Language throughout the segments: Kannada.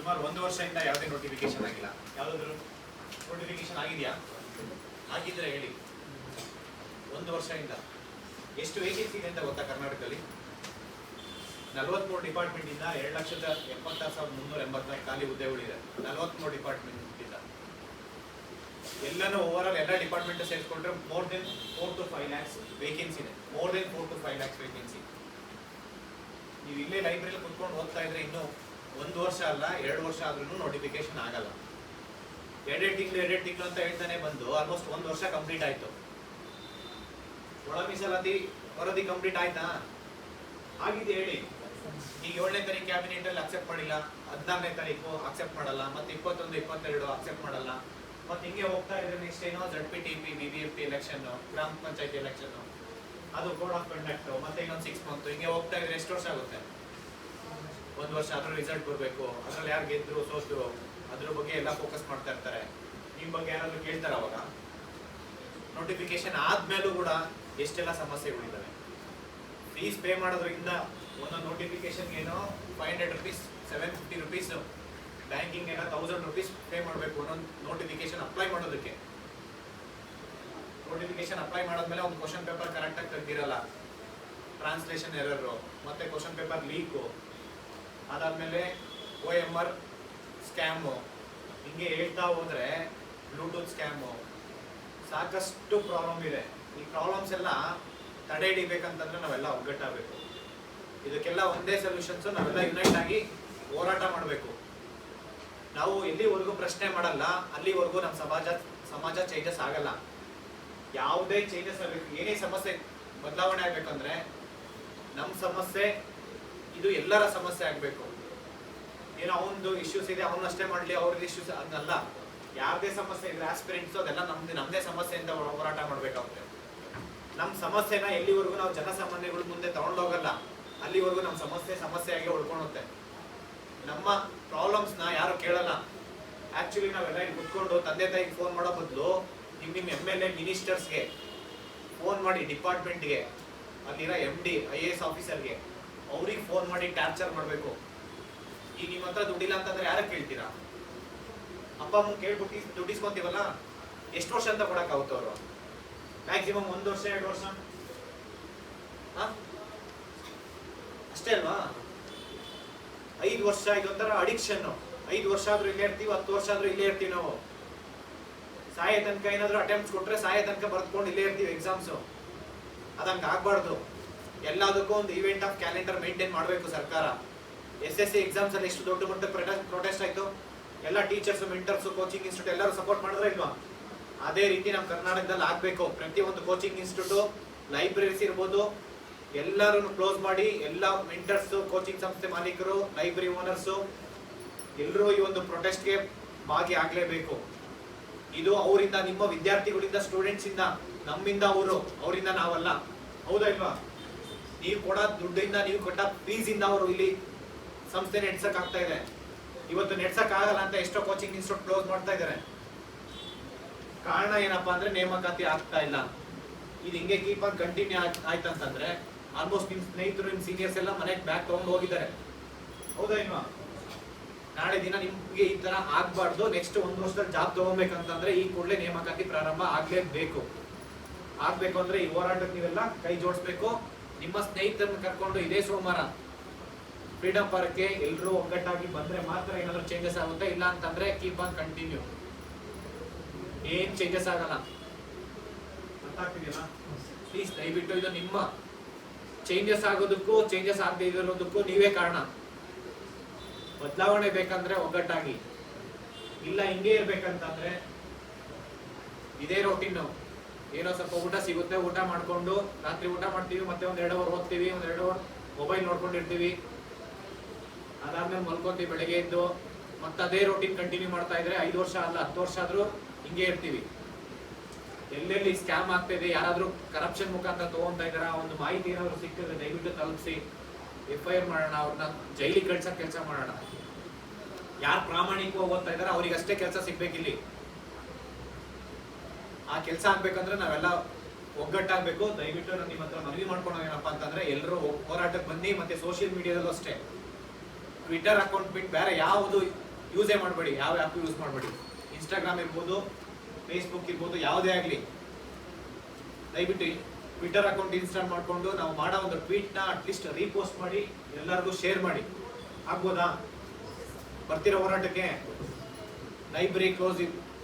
ಸುಮಾರು ಒಂದು ವರ್ಷದಿಂದ ಯಾವುದೇ ನೋಟಿಫಿಕೇಶನ್ ಆಗಿಲ್ಲ. ಯಾವುದಾದ್ರು ನೋಟಿಫಿಕೇಶನ್ ಆಗಿದೆಯಾ? ಆಗಿದ್ರೆ ಹೇಳಿ. ಒಂದು ವರ್ಷದಿಂದ. ಎಷ್ಟು ವೇಕೆನ್ಸಿ ಇದೆ ಅಂತ ಗೊತ್ತಾ ಕರ್ನಾಟಕದಲ್ಲಿ? ನಲವತ್ಮೂರು ಡಿಪಾರ್ಟ್ಮೆಂಟ್ ಇಂದ ಎರಡು ಲಕ್ಷದ ಎಪ್ಪತ್ತಾರು ಸಾವಿರದ ಮುನ್ನೂರ ಎಂಬತ್ನಾಲ್ಕು ಖಾಲಿ ಹುದ್ದೆಗಳಿದೆ ನಲವತ್ಮೂರು ಡಿಪಾರ್ಟ್ಮೆಂಟ್ ಇಂದ. ಎಲ್ಲನೂ ಓವರ್ ಆಲ್ ಎಲ್ಲ department ಸೇರಿಸ್ಕೊಂಡ್ರೆ more than four to five lakhs vacancy ಇದೆ. More than four to five lakhs vacancy ನೀವು ಇಲ್ಲೇ ಲೈಬ್ರರಿಲಿ ಕುತ್ಕೊಂಡು ಓದ್ತಾ ಇದ್ರೆ ಇನ್ನು ಒಂದು ವರ್ಷ ಅಲ್ಲ, ಎರಡು ವರ್ಷ ಆದ್ರೂ ನೋಟಿಫಿಕೇಶನ್ ಆಗಲ್ಲ. ಎರಡೆರಡು ತಿಂಗಳು ಎರಡೆರಡು ತಿಂಗಳು ಅಂತ ಹೇಳ್ತಾನೆ ಬಂದು ಆಲ್ಮೋಸ್ಟ್ ಒಂದು ವರ್ಷ ಕಂಪ್ಲೀಟ್ ಆಯ್ತು. ಒಳ ಮೀಸಲಾತಿ ವರದಿ ಕಂಪ್ಲೀಟ್ ಆಯ್ತಾ? ಆಗಿದೆ ಹೇಳಿ, ಈಗ ಏಳನೇ ತಾರೀಕು ಕ್ಯಾಬಿನೆಟ್ ಅಲ್ಲಿ ಅಕ್ಸೆಪ್ಟ್ ಮಾಡಿಲ್ಲ, ಹದಿನಾರನೇ ತಾರೀಕು ಅಕ್ಸೆಪ್ಟ್ ಮಾಡಲ್ಲ, ಮತ್ತೆ ಇಪ್ಪತ್ತೊಂದು, ಇಪ್ಪತ್ತೆರಡು ಅಕ್ಸೆಪ್ಟ್ ಮಾಡಲ್ಲ, ಮತ್ತೆ ಹಿಂಗೆ ಹೋಗ್ತಾ ಇದ್ರೆ ನೆಕ್ಸ್ಟ್ ಏನೋ? Z P T P B B F P election ಗ್ರಾಮ ಪಂಚಾಯತ್ ಎಲೆಕ್ಷನ್ ಅದು ಕೋಡ್ ಆಫ್ ಕಂಡಕ್ಟ್ ಮತ್ತೆ ಇನ್ನೊಂದು ಸಿಕ್ಸ್ ಮಂತ್ ಹಿಂಗೆ ಹೋಗ್ತಾ ಇದ್ರೆ ಎಷ್ಟು ವರ್ಷ ಆಗುತ್ತೆ ಒಂದು ವರ್ಷ ಅದ್ರ ರಿಸಲ್ಟ್ ಬರಬೇಕು. ಅದ್ರಲ್ಲಿ ಯಾರು ಗೆದ್ರು, ಸೋತರು, ಅದ್ರ ಬಗ್ಗೆ ಎಲ್ಲ ಫೋಕಸ್ ಮಾಡ್ತಾ ಇರ್ತಾರೆ. ನಿಮ್ಮ ಬಗ್ಗೆ ಯಾರಾದ್ರೂ ಕೇಳ್ತಾರೆ ಅವಾಗ? ನೋಟಿಫಿಕೇಶನ್ ಆದ್ಮೇಲೂ ಕೂಡ ಎಷ್ಟೆಲ್ಲ ಸಮಸ್ಯೆಗಳಿದ್ದಾವೆ ಫೀಸ್ ಪೇ ಮಾಡೋದ್ರಿಂದ ಒಂದೊಂದು ನೋಟಿಫಿಕೇಶನ್ ಏನೋ five hundred rupees seven fifty rupees banking thousand rupees pay ಮಾಡಬೇಕು ಒಂದೊಂದು ನೋಟಿಫಿಕೇಶನ್ ಅಪ್ಲೈ ಮಾಡೋದಕ್ಕೆ. ನೋಟಿಫಿಕೇಶನ್ ಅಪ್ಲೈ ಮಾಡಿದ್ಮೇಲೆ ಒಂದು ಕ್ವಶನ್ ಪೇಪರ್ ಕರೆಕ್ಟಾಗಿ ತೆಗ್ದಿರಲ್ಲ. ಟ್ರಾನ್ಸ್ಲೇಷನ್ ಎರರು ಮತ್ತೆ ಕ್ವಶನ್ ಪೇಪರ್ ಲೀಕು ಅದಾದ್ಮೇಲೆ ಓ ಎಂ ಆರ್ ಸ್ಕ್ಯಾಮು. ಹಿಂಗೆ ಹೇಳ್ತಾ ಹೋದರೆ ಬ್ಲೂಟೂತ್ ಸ್ಕ್ಯಾಮು. ಸಾಕಷ್ಟು ಪ್ರಾಬ್ಲಮ್ ಇದೆ. ಈ ಪ್ರಾಬ್ಲಮ್ಸ್ ಎಲ್ಲ ತಡೆ ಹಿಡಿಬೇಕಂತಂದ್ರೆ ನಾವೆಲ್ಲ ಒಗ್ಗಟ್ಟಾಗಬೇಕು. ಇದಕ್ಕೆಲ್ಲ ಒಂದೇ ಸೊಲ್ಯೂಷನ್ಸ್ ನಾವೆಲ್ಲ ಯುನೈಟ್ ಆಗಿ ಹೋರಾಟ ಮಾಡಬೇಕು. ನಾವು ಎಲ್ಲಿವರೆಗೂ ಪ್ರಶ್ನೆ ಮಾಡಲ್ಲ, ಅಲ್ಲಿವರೆಗೂ ನಮ್ಮ ಸಮಾಜ ಸಮಾಜ ಚೇಂಜಸ್ ಆಗಲ್ಲ. ಯಾವುದೇ ಚೇಂಜಸ್ ಆಗಬೇಕು. ಏನೇ ಸಮಸ್ಯೆ ಬದಲಾವಣೆ ಆಗಬೇಕಂದ್ರೆ ನಮ್ಮ ಸಮಸ್ಯೆ ಇದು ಎಲ್ಲರ ಸಮಸ್ಯೆ ಆಗಬೇಕು. ಏನೋ ಅವನದು ಇಶ್ಯೂಸ್ ಇದೆ ಅವನಷ್ಟೇ ಅಷ್ಟೇ ಮಾಡಲಿ ಅವ್ರದ್ದು ಇಶ್ಯೂಸ್ ಅದನ್ನಲ್ಲ ಯಾರದೇ ಸಮಸ್ಯೆ ಇದ್ರೆ ಆಸ್ಪಿರೆಂಟ್ಸ್ ಅದೆಲ್ಲ ನಮ್ದು ನಮ್ಮದೇ ಸಮಸ್ಯೆಯಿಂದ ಹೋರಾಟ ಮಾಡಬೇಕಾಗುತ್ತೆ ನಮ್ಮ ಸಮಸ್ಯೆನ ಎಲ್ಲಿವರೆಗೂ ನಾವು ಜನಸಾಮಾನ್ಯಗಳ ಮುಂದೆ ತಗೊಂಡೋಗಲ್ಲ. ಅಲ್ಲಿವರೆಗೂ ನಮ್ಮ ಸಮಸ್ಯೆ ಸಮಸ್ಯೆಯಾಗಿ ಉಳ್ಕೊಳುತ್ತೆ. ನಮ್ಮ ಪ್ರಾಬ್ಲಮ್ಸ್ನ ಯಾರು ಕೇಳಲ್ಲ. ಆಕ್ಚುಲಿ ನಾವೆಲ್ಲ ಇಲ್ಲಿ ಕುತ್ಕೊಂಡು ತಂದೆ ತಾಯಿಗೆ ಫೋನ್ ಮಾಡೋ ಬದಲು ನಿಮ್ಮ ನಿಮ್ಮ ಎಂ ಎಲ್ ಎ ಮಿನಿಸ್ಟರ್ಸ್ಗೆ ಫೋನ್ ಮಾಡಿ ಡಿಪಾರ್ಟ್ಮೆಂಟ್ಗೆ ಅಲ್ಲಿರೋ M D I A S ಆಫೀಸರ್ಗೆ ಅವ್ರಿಗೆ ಫೋನ್ ಮಾಡಿ ಟ್ರಾನ್ಸ್ಫರ್ ಮಾಡಬೇಕು. ಈಗ ನಿಮ್ಮ ಹತ್ರ ದುಡ್ಡಿಲ್ಲ ಅಂತಂದ್ರೆ ಯಾರಕ್ಕೆ ಕೇಳ್ತೀರಾ? ಅಪ್ಪ, ಅಮ್ಮ ಕೇಳ್ಬಿಟ್ಟು ದುಡ್ಡಿಸ್ಕೊಂತೀವಲ್ಲ ಎಷ್ಟು ವರ್ಷ ಅಂತ ಕೊಡಕ್ಕಾಗುತ್ತೆ ಅವರು? ಮ್ಯಾಕ್ಸಿಮಮ್ ಒಂದು ವರ್ಷ, ಎರಡು ವರ್ಷ? ಅಷ್ಟೇ ಅಲ್ವಾ? ಐದು ವರ್ಷ ಇದೊಂಥರ ಅಡಿಕ್ಷನ್ ಐದು ವರ್ಷ ಆದ್ರೂ ಇಲ್ಲೇ ಇರ್ತೀವಿ, ಹತ್ತು ವರ್ಷ ಆದ್ರೂ ಇಲ್ಲೇ ಇರ್ತೀವಿ ನಾವು. ಸಾಯ ತನಕ ಏನಾದ್ರೂ ಅಟೆಂಪ್ಟ್ಸ್ ಕೊಟ್ರೆ ಸಾಯ ತನಕ ಬರ್ತ್ಕೊಂಡು ಇಲ್ಲೇ ಇರ್ತೀವಿ ಎಕ್ಸಾಮ್ಸು ಅದಂಗೆ ಆಗ್ಬಾರ್ದು. ಎಲ್ಲದಕ್ಕೂ ಒಂದು ಈವೆಂಟ್ ಆಫ್ ಕ್ಯಾಲೆಂಡರ್ ಮೇಂಟೈನ್ ಮಾಡಬೇಕು ಸರ್ಕಾರ. ಎಸ್ ಎಸ್ ಸಿ ಎಕ್ಸಾಮ್ಸ್ ಅಲ್ಲಿ ಎಷ್ಟು ದೊಡ್ಡ ಮಟ್ಟದ ಪ್ರೊಟೆಸ್ಟ್ ಆಯ್ತು. ಎಲ್ಲ ಟೀಚರ್ಸ್ ಮೆಂಟರ್ಸ್ ಕೋಚಿಂಗ್ ಇನ್ಸ್ಟಿಟ್ಯೂಟ್ ಎಲ್ಲರೂ ಸಪೋರ್ಟ್ ಮಾಡಿದ್ರೆ ಇಲ್ವಾ? ಅದೇ ರೀತಿ ನಮ್ಮ ಕರ್ನಾಟಕದಲ್ಲಿ ಪ್ರತಿ ಒಂದು ಕೋಚಿಂಗ್ ಇನ್ಸ್ಟಿಟ್ಯೂಟ್ ಲೈಬ್ರರೀಸ್ ಇರ್ಬೋದು. ಎಲ್ಲರನ್ನು ಕ್ಲೋಸ್ ಮಾಡಿ ಎಲ್ಲ ಮೆಂಟರ್ಸ್ ಕೋಚಿಂಗ್ ಸಂಸ್ಥೆ ಮಾಲೀಕರು ಲೈಬ್ರರಿ ಓನರ್ಸು ಎಲ್ಲರೂ ಈ ಒಂದು ಪ್ರೊಟೆಸ್ಟ್ಗೆ ಭಾಗಿ ಆಗಲೇಬೇಕು ಇದು ಅವರಿಂದ ನಿಮ್ಮ ವಿದ್ಯಾರ್ಥಿಗಳಿಂದ ಸ್ಟೂಡೆಂಟ್ಸಿಂದ ನಮ್ಮಿಂದ, ಅವರು, ಅವರಿಂದ ನಾವಲ್ಲ. ಹೌದಾ ಇಲ್ವಾ? ನೀವು ಕೊಡೋ ದುಡ್ಡಿಂದ, ನೀವು ಕೊಟ್ಟ ಫೀಸ್ ಇಂದ ಅವರು ಇಲ್ಲಿ ಸಂಸ್ಥೆ ನೆಡ್ಸೋಕ್ಕಾಗ್ತಾ ಇದೆ. ಇವತ್ತು ನೆಡ್ಸೋಕ್ಕಾಗಲ್ಲ ಅಂತ ಎಷ್ಟೋ ಕೋಚಿಂಗ್ ಇನ್ಸ್ಟಿಟ್ಯೂಟ್ ಕ್ಲೋಸ್ ಮಾಡ್ತಾ ಇದ್ದಾರೆ ಕಾರಣ ಏನಪ್ಪಾ ಅಂದ್ರೆ ನೇಮಕಾತಿ ಆಗ್ತಾ ಇಲ್ಲ. ಇದು ಹಿಂಗೆ ಕೀಪ್ ಆಗಿ ಕಂಟಿನ್ಯೂ ಆಯ್ತಂತಂದ್ರೆ ಆಲ್ಮೋಸ್ಟ್ ನಿಮ್ ಸ್ನೇಹಿತರು, ನಿಮ್ ಸೀನಿಯರ್ಸ್ ಎಲ್ಲ ಮನೆಗೆ ಬ್ಯಾಗ್ ತಗೊಂಡು ಹೋಗಿದ್ದಾರೆ. ಹೌದಾ ಇಲ್ವಾ? ನಾಳೆ ದಿನ ನಿಮ್ಗೆ ಈ ತರ ಆಗ್ಬಾರ್ದು. ನೆಕ್ಸ್ಟ್ ಒಂದು ವರ್ಷದಲ್ಲಿ ಜಾಬ್ ತಗೋಬೇಕಂತಂದ್ರೆ ಈ ಕೂಡಲೇ ನೇಮಕಾತಿ ಪ್ರಾರಂಭ ಆಗ್ಲೇಬೇಕು. ಆಗ್ಬೇಕು ಅಂದ್ರೆ ಈ ಹೋರಾಟಕ್ಕೆ ನೀವೆಲ್ಲ ಕೈ ಜೋಡಿಸ್ಬೇಕು. ನಿಮ್ಮ ಸ್ನೇಹಿತರನ್ನ ಕರ್ಕೊಂಡು ಇದೇ ಸೋಮವಾರ ಫ್ರೀಡಮ್ ಪಾರ್ಕ್ಗೆ ಎಲ್ಲರೂ ಒಗ್ಗಟ್ಟಾಗಿ ಬಂದ್ರೆ ಮಾತ್ರ ಏನಾದ್ರು ಚೇಂಜಸ್ ಆಗುತ್ತೆ? ಇಲ್ಲ ಅಂತಂದ್ರೆ ಕೀಪ್ ಆನ್ ಕಂಟಿನ್ಯೂ ಏನ್ ಚೇಂಜಸ್ ಆಗಲ್ಲ. ಪ್ಲೀಸ್ ದಯವಿಟ್ಟು ಇದು ನಿಮ್ಮ ಚೇಂಜಸ್ ಆಗೋದಕ್ಕೂ ಚೇಂಜಸ್ ಆಗದೆ ಇರೋದಕ್ಕೂ ನೀವೇ ಕಾರಣ. ಬದಲಾವಣೆ ಬೇಕಂದ್ರೆ ಒಗ್ಗಟ್ಟಾಗಿ. ಇಲ್ಲ ಹಿಂಗೆ ಇರ್ಬೇಕಂತಂದ್ರೆ ಇದೇ ರೊಟೀನ್ ಏನೋ ಸ್ವಲ್ಪ ಊಟ ಸಿಗುತ್ತೆ, ಊಟ ಮಾಡ್ಕೊಂಡು ರಾತ್ರಿ ಊಟ ಮಾಡ್ತೀವಿ, ಮತ್ತೆ ಒಂದ್ ಎರಡು ಅವರ್ ಹೋಗ್ತೀವಿ ಒಂದ್ ಎರಡು ಅವರ್ ಮೊಬೈಲ್ ನೋಡ್ಕೊಂಡಿರ್ತೀವಿ. ಅದಾದ್ಮೇಲೆ ಮಲ್ಕೋತೀವಿ ಬೆಳಗ್ಗೆ ಎದ್ದು. ಮತ್ತೆ ಅದೇ ರೊಟೀನ್ ಕಂಟಿನ್ಯೂ ಮಾಡ್ತಾ ಇದ್ರೆ ಐದು ವರ್ಷ ಅಲ್ಲ, ಹತ್ತು ವರ್ಷ ಆದ್ರೂ ಹಿಂಗೆ ಇರ್ತೀವಿ. ಎಲ್ಲೆಲ್ಲಿ ಸ್ಕ್ಯಾಮ್ ಆಗ್ತಾ ಇದೆ, ಯಾರಾದ್ರೂ ಕರಪ್ಷನ್ ಮುಖಾಂತರ ತಗೊಂತ ಇದಾರ ಒಂದು ಮಾಹಿತಿ ಏನಾದ್ರು ಸಿಕ್ಕಿದ್ರೆ ದಯವಿಟ್ಟು ತಲುಪಿಸಿ. ಎಫ್ ಐ ಆರ್ ಮಾಡೋಣ ಅವ್ರನ್ನ ಜೈಲಿಗೆ ಕಳ್ಸಕ್ ಕೆಲಸ ಮಾಡೋಣ. ಯಾರು ಪ್ರಾಮಾಣಿಕವಾಗಿ ಓದ್ತಾ ಇದಾರೆ ಅವ್ರಿಗೆ ಅಷ್ಟೇ ಕೆಲಸ ಸಿಗ್ಬೇಕಿಲ್ಲಿ. ಆ ಕೆಲಸ ಆಗ್ಬೇಕಂದ್ರೆ ನಾವೆಲ್ಲ ಒಗ್ಗಟ್ಟಾಗಬೇಕು. ದಯವಿಟ್ಟು ನಾನು ನಿಮ್ಮ ಹತ್ರ ಮನವಿ ಮಾಡ್ಕೊಂಡು ಏನಪ್ಪ ಅಂತಂದ್ರೆ ಎಲ್ಲರೂ ಹೋರಾಟಕ್ಕೆ ಬನ್ನಿ, ಮತ್ತೆ ಸೋಷಿಯಲ್ ಮೀಡಿಯಾದಲ್ಲೂ ಅಷ್ಟೇ. ಟ್ವಿಟರ್ ಅಕೌಂಟ್ ಬಿಟ್ಟು ಬೇರೆ ಯಾವುದು ಯೂಸೇ ಮಾಡಬೇಡಿ, ಯಾವ ಆ್ಯಪ್ ಯೂಸ್ ಮಾಡಬೇಡಿ. ಇನ್ಸ್ಟಾಗ್ರಾಮ್ ಇರ್ಬೋದು ಫೇಸ್ಬುಕ್ ಇರ್ಬೋದು, ಯಾವುದೇ ಆಗಲಿ. ದಯವಿಟ್ಟು ಟ್ವಿಟರ್ ಅಕೌಂಟ್ ಇನ್ಸ್ಟಾಲ್ ಮಾಡಿಕೊಂಡು ನಾವು ಮಾಡೋ ಒಂದು ಟ್ವೀಟ್ನ ಅಟ್ಲೀಸ್ಟ್ ರೀಪೋಸ್ಟ್ ಮಾಡಿ, ಎಲ್ಲರಿಗೂ ಶೇರ್ ಮಾಡಿ. ಆಗ್ಬೋದಾ? ಬರ್ತಿರೋ ಹೋರಾಟಕ್ಕೆ ಲೈಬ್ರರಿ ಕ್ಲೋಸ್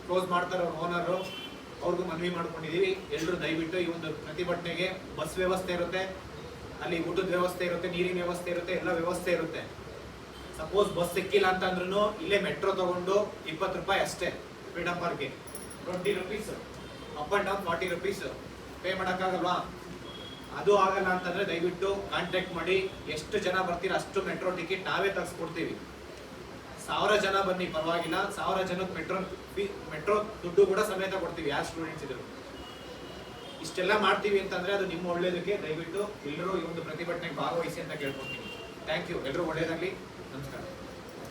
ಕ್ಲೋಸ್ ಮಾಡ್ತಾರೆ ಓನರು ಅವ್ರಿಗೂ ಮನವಿ ಮಾಡ್ಕೊಂಡಿದ್ದೀವಿ ಎಲ್ಲರೂ ದಯವಿಟ್ಟು ಈ ಒಂದು ಪ್ರತಿಭಟನೆಗೆ ಬಸ್ ವ್ಯವಸ್ಥೆ ಇರುತ್ತೆ. ಅಲ್ಲಿ ಊಟದ ವ್ಯವಸ್ಥೆ ಇರುತ್ತೆ, ನೀರಿನ ವ್ಯವಸ್ಥೆ ಇರುತ್ತೆ, ಎಲ್ಲ ವ್ಯವಸ್ಥೆ ಇರುತ್ತೆ. ಸಪೋಸ್ ಬಸ್ ಸಿಕ್ಕಿಲ್ಲ ಅಂತ ಅಂದ್ರೂ ಇಲ್ಲೇ ಮೆಟ್ರೋ ತಗೊಂಡು ಇಪ್ಪತ್ತು ರೂಪಾಯಿ ಅಷ್ಟೇ freedom ಪಾರ್ಕ್ಗೆ. Twenty rupees up and down forty rupees pay ಮಾಡೋಕ್ಕಾಗಲ್ವಾ? ಅದು ಆಗಲ್ಲ ಅಂತಂದ್ರೆ ದಯವಿಟ್ಟು ಕಾಂಟ್ಯಾಕ್ಟ್ ಮಾಡಿ. ಎಷ್ಟು ಜನ ಬರ್ತೀರ ಅಷ್ಟು ಮೆಟ್ರೋ ಟಿಕೆಟ್ ನಾವೇ ತೆಗೆಸ್ಕೊಡ್ತೀವಿ. ಸಾವಿರ ಜನ ಬನ್ನಿ, ಪರವಾಗಿಲ್ಲ. ಸಾವಿರ ಜನಕ್ಕೆ ಮೆಟ್ರೋ ಮೆಟ್ರೋ ದುಡ್ಡು ಕೂಡ ಸಮೇತ ಕೊಡ್ತೀವಿ, ಯಾರು ಸ್ಟೂಡೆಂಟ್ಸ್ ಇದ್ರು. ಇಷ್ಟೆಲ್ಲ ಮಾಡ್ತೀವಿ ಅಂತಂದ್ರೆ ಅದು ನಿಮ್ಮ ಒಳ್ಳೇದಕ್ಕೆ ದಯವಿಟ್ಟು ಎಲ್ಲರೂ ಈ ಒಂದು ಪ್ರತಿಭಟನೆಗೆ ಭಾಗವಹಿಸಿ ಅಂತ ಕೇಳ್ಕೊತೀನಿ ಥ್ಯಾಂಕ್ ಯು ಎಲ್ಲರೂ ಒಳ್ಳೇದಾಗಲಿ. ನಮಸ್ಕಾರ.